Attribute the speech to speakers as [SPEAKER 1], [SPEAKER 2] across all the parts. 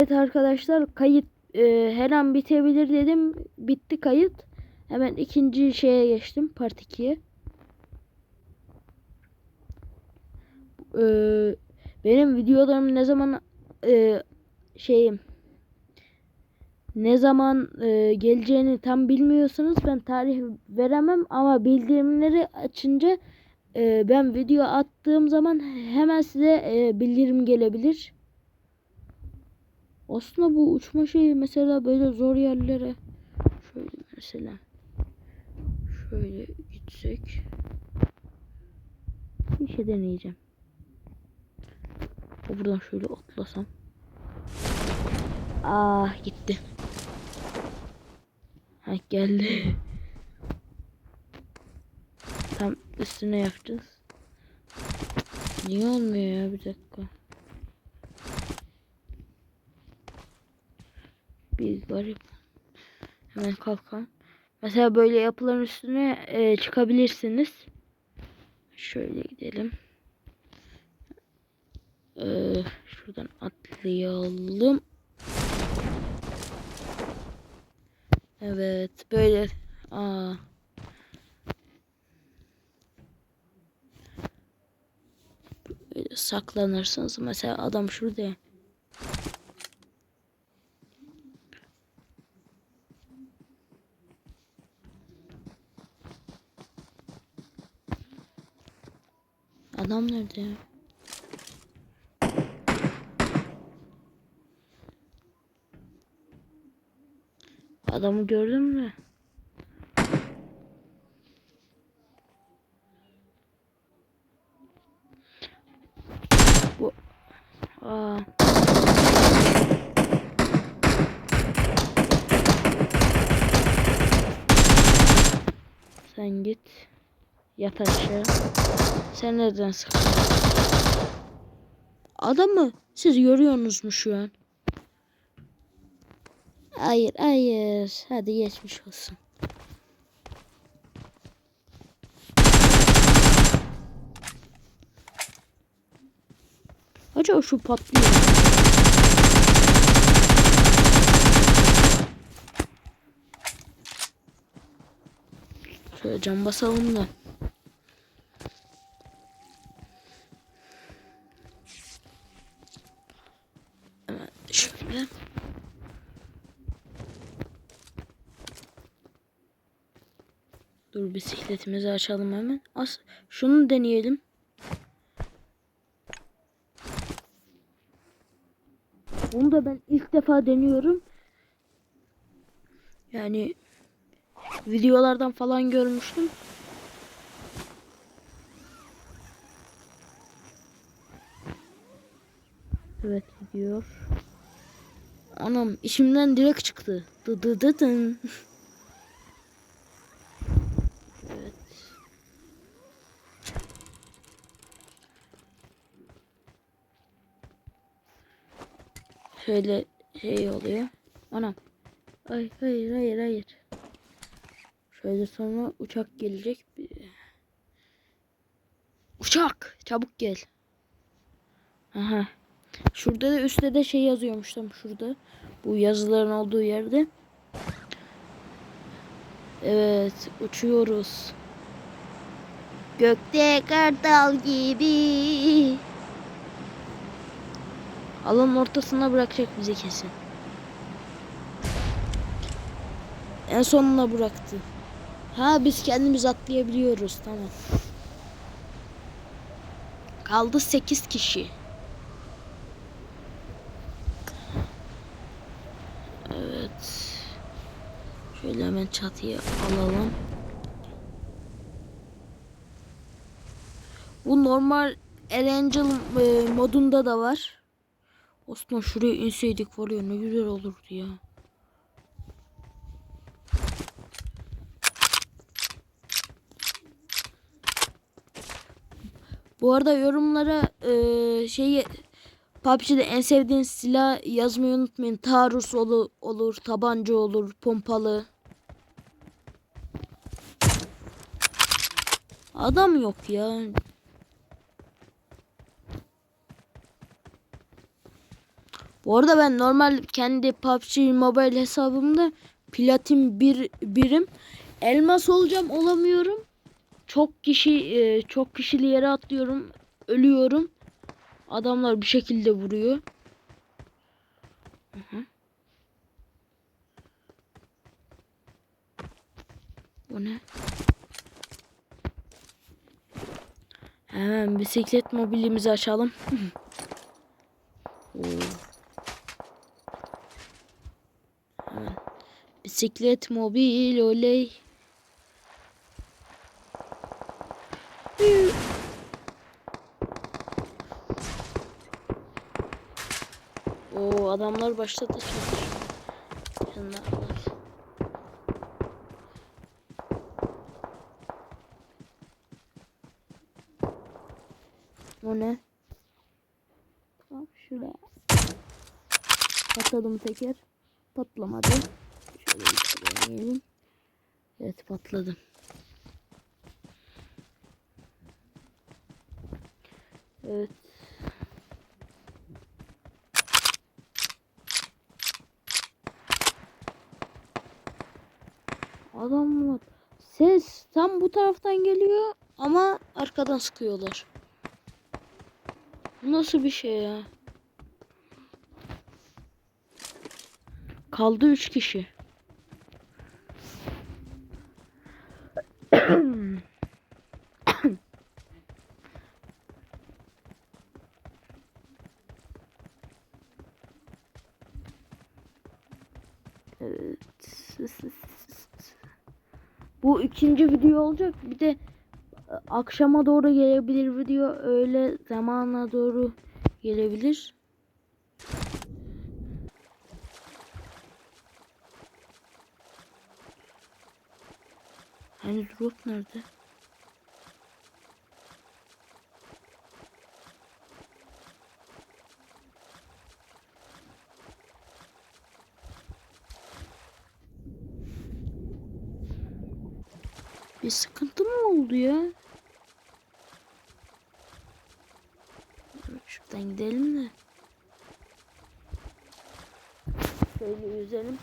[SPEAKER 1] Evet arkadaşlar kayıt e, her an bitebilir dedim. Bitti kayıt. Hemen ikinci şeye geçtim. Part 2'ye. E, benim videolarım ne zaman e, şeyim ne zaman e, geleceğini tam bilmiyorsanız ben tarih veremem ama bildirimleri açınca e, ben video attığım zaman hemen size e, bildirim gelebilir. Aslında bu uçma şeyi mesela böyle zor yerlere şöyle mesela şöyle gitsek bir şey deneyeceğim. Buradan şöyle atlasam. Ah gitti. Ha geldi. Tam üstüne yapacağız. Niye olmuyor ya bir dakika. Bir garip. Hemen kalkalım. Mesela böyle yapıların üstüne e, çıkabilirsiniz. Şöyle gidelim. Ee, şuradan atlayalım. Evet böyle. Aa. Böyle saklanırsınız. Mesela adam şurada. ya. Adam nerede ya? Adamı gördün mü? Bu Aa. Sen git. Yat aşağı. Sen nereden sıktın? Adamı siz görüyorsunuz mu şu an? Hayır hayır. Hadi geçmiş olsun. Acaba şu patlıyor. Şöyle cam basalım da. Hemen şöyle. Dur bisikletimizi açalım hemen. As şunu deneyelim. Bunu da ben ilk defa deniyorum. Yani videolardan falan görmüştüm. Evet gidiyor. Anam işimden direkt çıktı. Dı dı dı dın. Şöyle şey oluyor. Anam. Ay hayır hayır hayır. Şöyle sonra uçak gelecek. Uçak çabuk gel. Aha. Şurada da üstte de şey yazıyormuş tam şurada. Bu yazıların olduğu yerde. Evet uçuyoruz. Gökte kartal gibi. Alanın ortasına bırakacak bizi kesin. En sonuna bıraktı. Ha biz kendimiz atlayabiliyoruz tamam. Kaldı 8 kişi. Evet. Şöyle hemen çatıya alalım. Bu normal Erangel e, modunda da var. Osman şuraya inseydik var ya ne güzel olurdu ya. Bu arada yorumlara e, şeyi PUBG'de en sevdiğiniz silah yazmayı unutmayın. Taarruz olur, olur, tabanca olur, pompalı. Adam yok ya. Bu arada ben normal kendi PUBG Mobile hesabımda platin bir birim elmas olacağım olamıyorum. Çok kişi e, çok kişili yere atlıyorum. Ölüyorum. Adamlar bir şekilde vuruyor. Hı hı. Ne? Hemen bisiklet mobilimizi açalım. Oo. Bisiklet mobil oley. Oo adamlar başladı çalışmaya. O ne? Tamam şuraya. Patladı mı teker? Patlamadı. Deneyelim. Evet patladı. Evet. Adamlar ses tam bu taraftan geliyor ama arkadan sıkıyorlar. Nasıl bir şey ya? Kaldı 3 kişi. Evet. Bu ikinci video olacak. Bir de e, akşama doğru gelebilir video. Öyle zamana doğru gelebilir. Hani drop nerede? Sıkıntı mı oldu ya? Şuradan gidelim de. Şöyle yüzelim.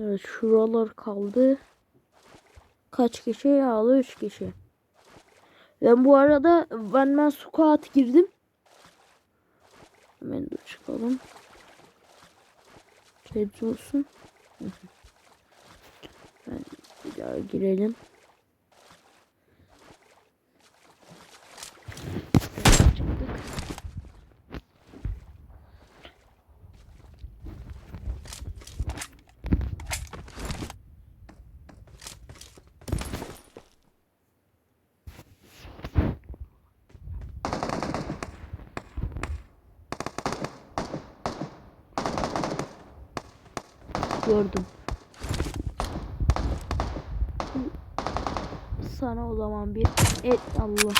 [SPEAKER 1] Evet şuralar kaldı. Kaç kişi yağlı? 3 kişi. Ben bu arada ben ben squat girdim. Hemen dur çıkalım. Şey olsun. Hı hı. Ben daha girelim. Gördüm. Sana o zaman bir et Allah.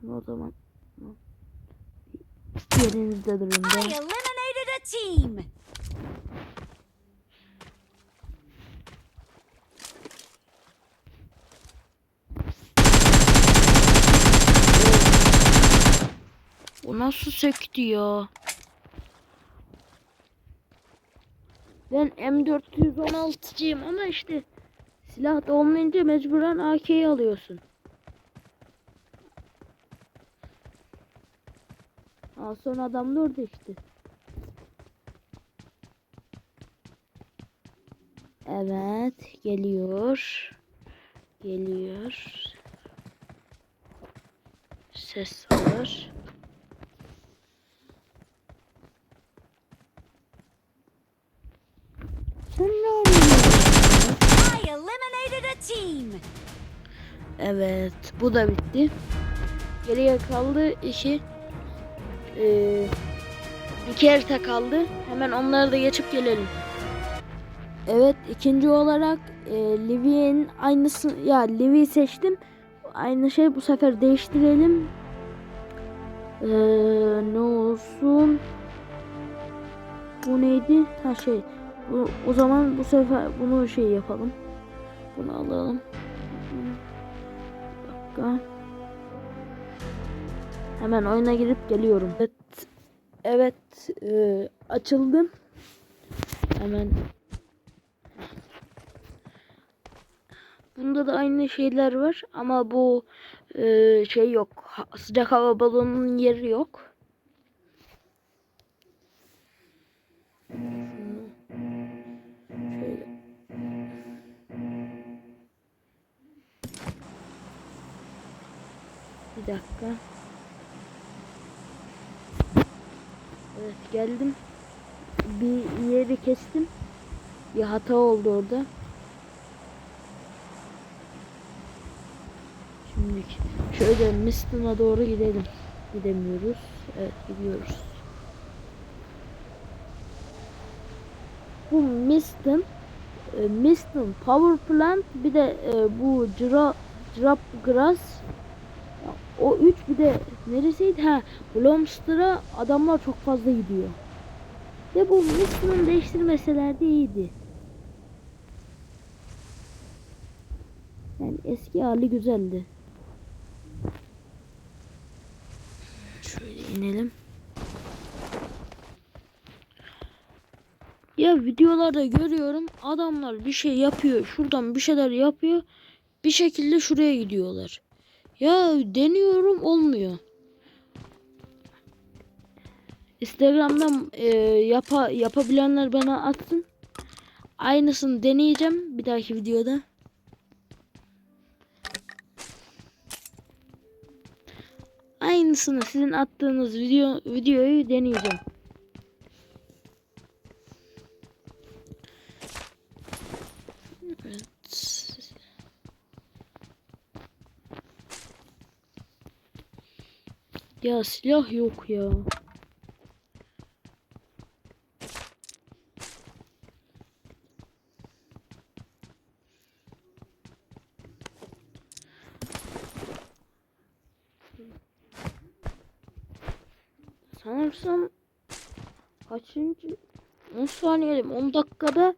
[SPEAKER 1] Şunu o zaman yerinizde durun.
[SPEAKER 2] I eliminated a team.
[SPEAKER 1] O nasıl sekti ya? Ben M416'cıyım ama işte silah da olmayınca mecburen AK'yi alıyorsun. Aa, son adam da işte. Evet geliyor. Geliyor. Ses var. Sen ne oynuyorsun?
[SPEAKER 2] I eliminated a team.
[SPEAKER 1] Evet, bu da bitti. Geriye kaldı iki. Ee, iki harita kaldı. Hemen onları da geçip gelelim. Evet, ikinci olarak e, Livy'nin aynısı ya Livy seçtim. Aynı şey bu sefer değiştirelim. Ee, ne olsun? Bu neydi? Ha şey. Bu, o zaman bu sefer bunu şey yapalım. Bunu alalım. Dakika. Hemen oyuna girip geliyorum. Evet. Evet. e, açıldım. Hemen. Bunda da aynı şeyler var ama bu e, şey yok. Sıcak hava balonunun yeri yok. Şöyle. Bir dakika. Evet geldim. Bir yeri kestim. Bir hata oldu orada. Şimdi şöyle Miston'a doğru gidelim. Gidemiyoruz. Evet gidiyoruz. Bu Miston e, Miston Power Plant bir de e, bu Jira, Drop Grass o üç bir de neresiydi? Ha, Blomster'a adamlar çok fazla gidiyor. Ve bu Miston'un değiştirmeseler de iyiydi. Yani eski hali güzeldi. Şöyle inelim. Ya videolarda görüyorum adamlar bir şey yapıyor. Şuradan bir şeyler yapıyor. Bir şekilde şuraya gidiyorlar. Ya deniyorum olmuyor. Instagram'dan e, yapa, yapabilenler bana atsın. Aynısını deneyeceğim bir dahaki videoda. Aynısını sizin attığınız video videoyu deneyeceğim. Ya silah yok ya. Sanırsam kaçıncı 10 saniyede mi? 10 dakikada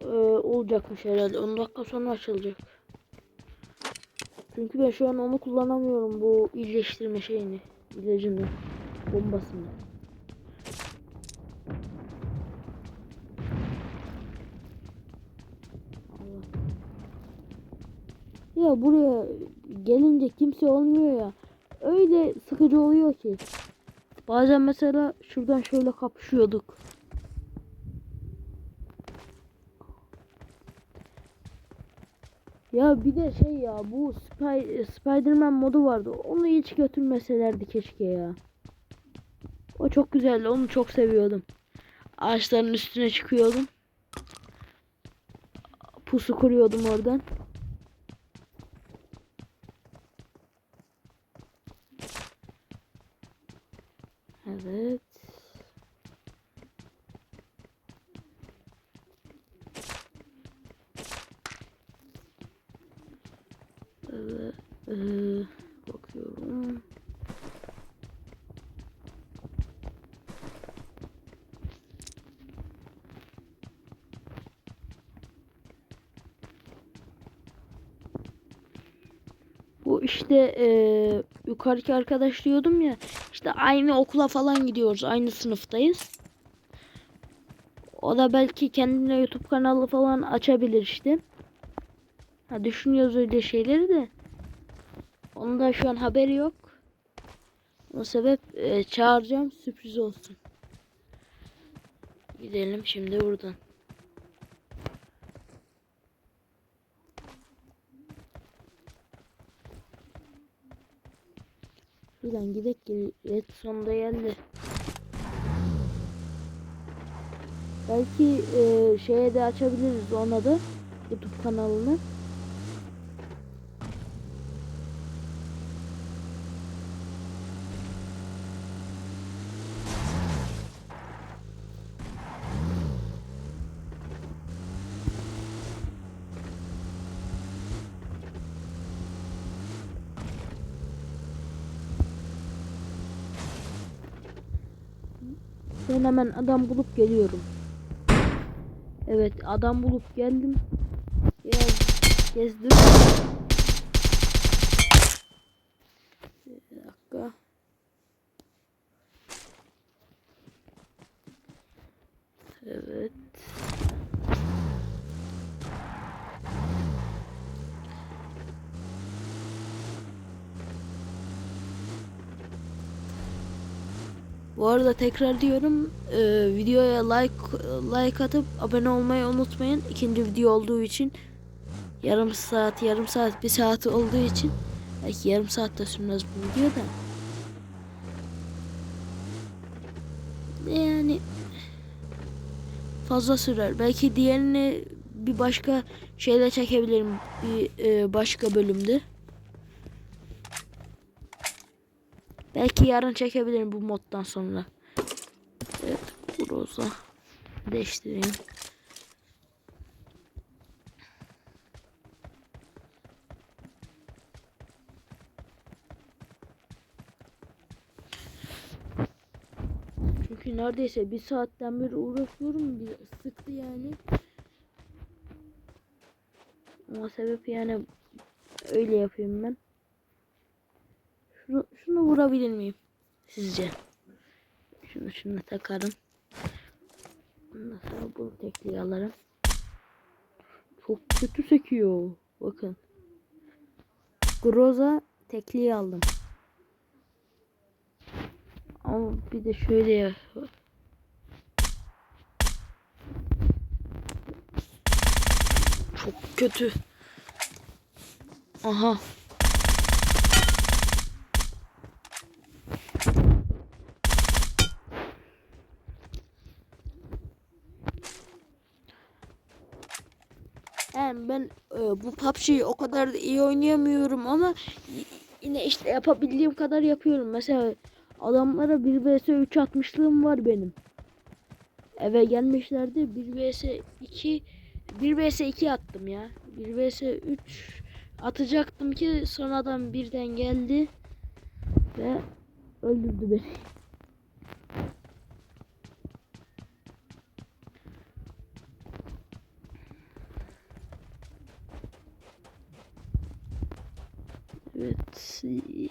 [SPEAKER 1] e, olacakmış herhalde. 10 dakika sonra açılacak. Çünkü ben şu an onu kullanamıyorum bu iyileştirme şeyini. ilacını. Bombasını. Ya buraya gelince kimse olmuyor ya. Öyle sıkıcı oluyor ki. Bazen mesela şuradan şöyle kapışıyorduk. Ya bir de şey ya bu Spy Spider-Man modu vardı. Onu hiç götürmeselerdi keşke ya. O çok güzeldi. Onu çok seviyordum. Ağaçların üstüne çıkıyordum. Pusu kuruyordum oradan. Evet. Evet. Ee, bakıyorum. Bu işte eee yukarıki arkadaş diyordum ya. İşte aynı okula falan gidiyoruz. Aynı sınıftayız. O da belki kendine YouTube kanalı falan açabilir işte. Ha, düşünüyoruz öyle şeyleri de. Onun da şu an haberi yok. O sebep eee, çağıracağım sürpriz olsun. Gidelim şimdi buradan. Şuradan gidek ki red sonunda geldi. Belki e, şeye de açabiliriz ona da YouTube kanalını. Ben hemen adam bulup geliyorum. Evet adam bulup geldim. Biraz gezdim. Bir dakika. Evet. Bu arada tekrar diyorum e, videoya like like atıp abone olmayı unutmayın. İkinci video olduğu için yarım saat yarım saat bir saat olduğu için belki yarım saat de sürmez bu video da. Yani fazla sürer. Belki diğerini bir başka şeyle çekebilirim bir e, başka bölümde. Belki yarın çekebilirim bu moddan sonra. Evet, Groza değiştireyim. Çünkü neredeyse bir saatten beri uğraşıyorum. Bir sıktı yani. Ama sebep yani öyle yapıyorum ben. Şunu, şunu vurabilir miyim? Sizce? Şunu şunu takarım. Ondan sonra bunu tekliğe alırım. Çok kötü sekiyor. Bakın. Groza tekliği aldım. Ama bir de şöyle ya. Çok kötü. Aha. Yani ben e, bu PUBG'yi o kadar da iyi oynayamıyorum ama yine işte yapabildiğim kadar yapıyorum. Mesela adamlara 1 vs 3 atmışlığım var benim. Eve gelmişlerdi 1 vs 2 1 vs 2 attım ya. 1 vs 3 atacaktım ki sonradan birden geldi ve öldürdü beni. Evet. iyi.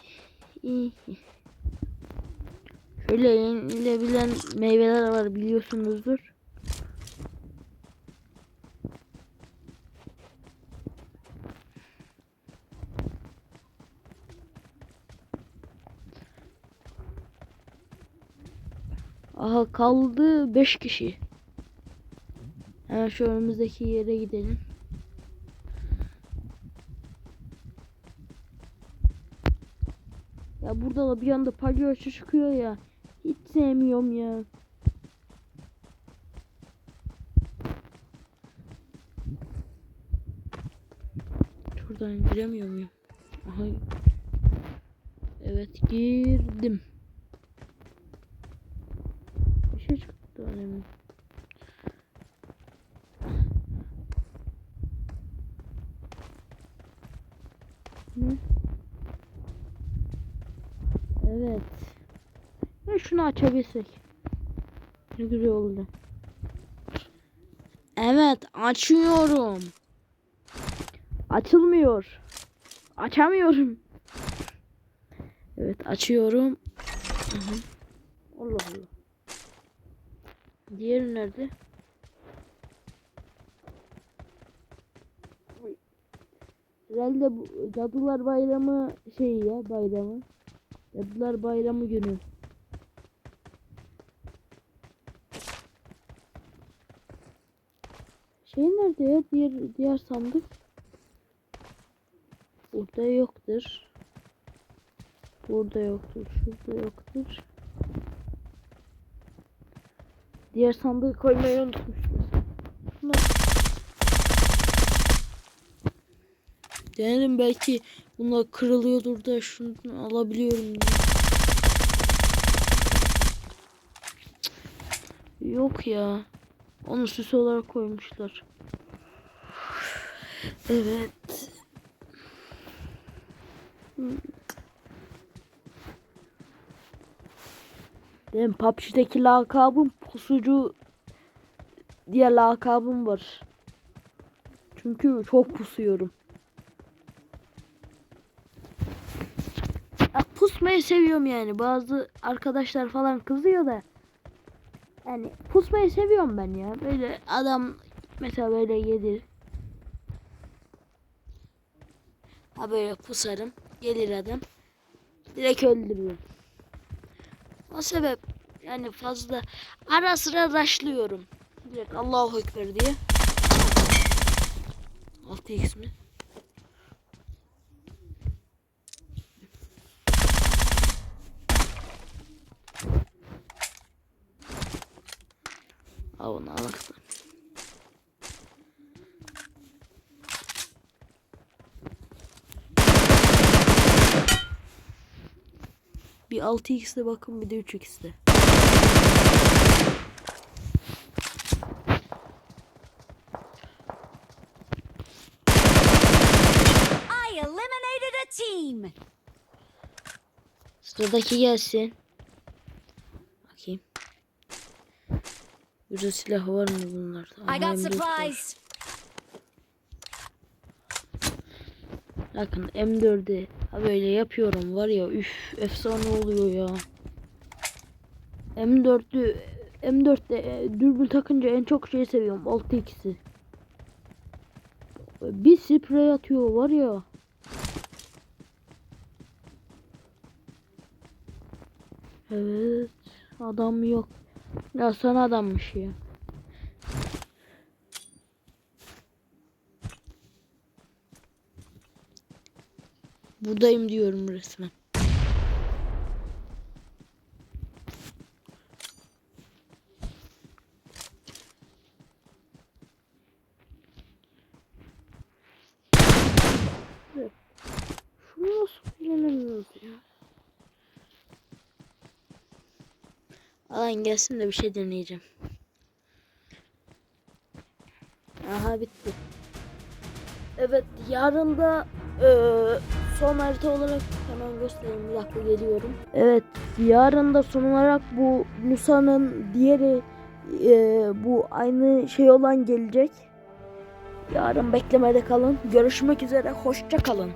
[SPEAKER 1] Şöyle yenilebilen meyveler var biliyorsunuzdur. Aha kaldı 5 kişi. Hemen şu önümüzdeki yere gidelim. Burada da bir anda palyaço çıkıyor ya. Hiç sevmiyorum ya. Şuradan giremiyor muyum? Aha. Evet girdim. Bir şey çıktı önemli. Ne? Evet. Ya şunu açabilsek. Ne güzel oldu. Evet açıyorum. Açılmıyor. Açamıyorum. Evet açıyorum. Aha. Allah Allah. Diğeri nerede? Herhalde bu Cadılar Bayramı şey ya bayramı. Cadılar Bayramı günü. Şey nerede ya? Diğer diğer sandık. Burada yoktur. Burada yoktur. Şurada yoktur. Diğer sandığı koymayı unutmuşuz. Şuna... Denedim belki bunlar kırılıyordur da şunu alabiliyorum diye. Yok ya. Onu süs olarak koymuşlar. Evet. Benim PUBG'deki lakabım pusucu diye lakabım var. Çünkü çok pusuyorum. Ya pus pusmayı seviyorum yani. Bazı arkadaşlar falan kızıyor da. Yani pusmayı seviyorum ben ya. Böyle adam mesela böyle gelir. Ha böyle pusarım. Gelir adam. Direkt öldürüyorum. O sebep yani fazla ara sıra raşlıyorum. Direkt Allahu Ekber diye. 6x mi? Onu al. Bir 6x'de bakın bir de 3x'de.
[SPEAKER 2] I eliminated a team.
[SPEAKER 1] Sıradaki gelsin. Burada silah var mı bunlarda?
[SPEAKER 2] I got
[SPEAKER 1] M4 var.
[SPEAKER 2] supplies.
[SPEAKER 1] Bakın M4'e ha böyle yapıyorum var ya üf efsane oluyor ya. M4'ü M4'te e, dürbün takınca en çok şey seviyorum 6x'i. Bir sprey atıyor var ya. Evet adam yok. Ya sana adammış ya. Buradayım diyorum resmen. Evet. Şunu nasıl kullanamıyoruz ya? Alan gelsin de bir şey deneyeceğim. Aha bitti. Evet yarın da eee, son harita olarak hemen göstereyim bir dakika geliyorum. Evet yarın da son olarak bu Musa'nın diğeri eee, bu aynı şey olan gelecek. Yarın beklemede kalın. Görüşmek üzere. Hoşça kalın.